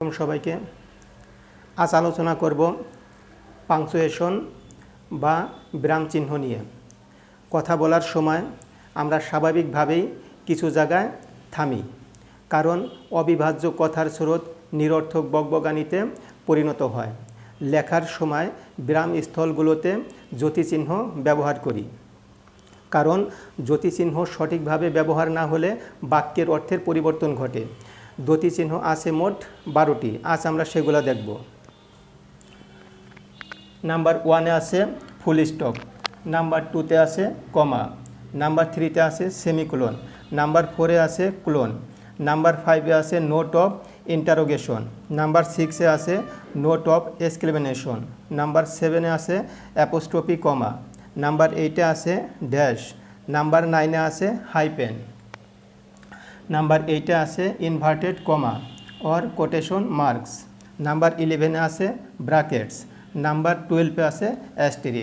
সবাইকে। আজ আলোচনা করব পাংচুয়েশন বা বিরাম চিহ্ন নিয়ে। কথা বলার সময় আমরা স্বাভাবিকভাবেই কিছু জায়গায় থামি, কারণ অবিভাজ্য কথার স্রোত নিরর্থক বকবগানিতে পরিণত হয়। লেখার সময় বিরাম স্থলগুলোতে জ্যোতিচিহ্ন ব্যবহার করি, কারণ জ্যোতিচিহ্ন সঠিকভাবে ব্যবহার না হলে বাক্যের অর্থের পরিবর্তন ঘটে। দ্যুতিচিহ্ন আছে মোট বারোটি। আজ আমরা সেগুলো দেখব। নাম্বার ওয়ানে আছে ফুল স্টপ। নাম্বার টুতে আছে কমা। নাম্বার থ্রিতে আছে সেমিকোলন। নাম্বার ফোরে আছে ক্লোন। নাম্বার ফাইভে আছে নোট অফ ইন্টারোগেশন। নাম্বার সিক্সে আছে নোট অফ এক্সক্লেমেনেশন নাম্বার সেভেনে আছে অ্যাপোস্ট্রপি কমা। নাম্বার এইটে আছে ড্যাশ। নাম্বার নাইনে আছে হাইপেন। নাম্বার এইটে আছে inverted comma or quotation marks number ইলেভেনে আছে ব্রাকেটস নাম্বার টুয়েলভে আছে অ্যাস্টেরিক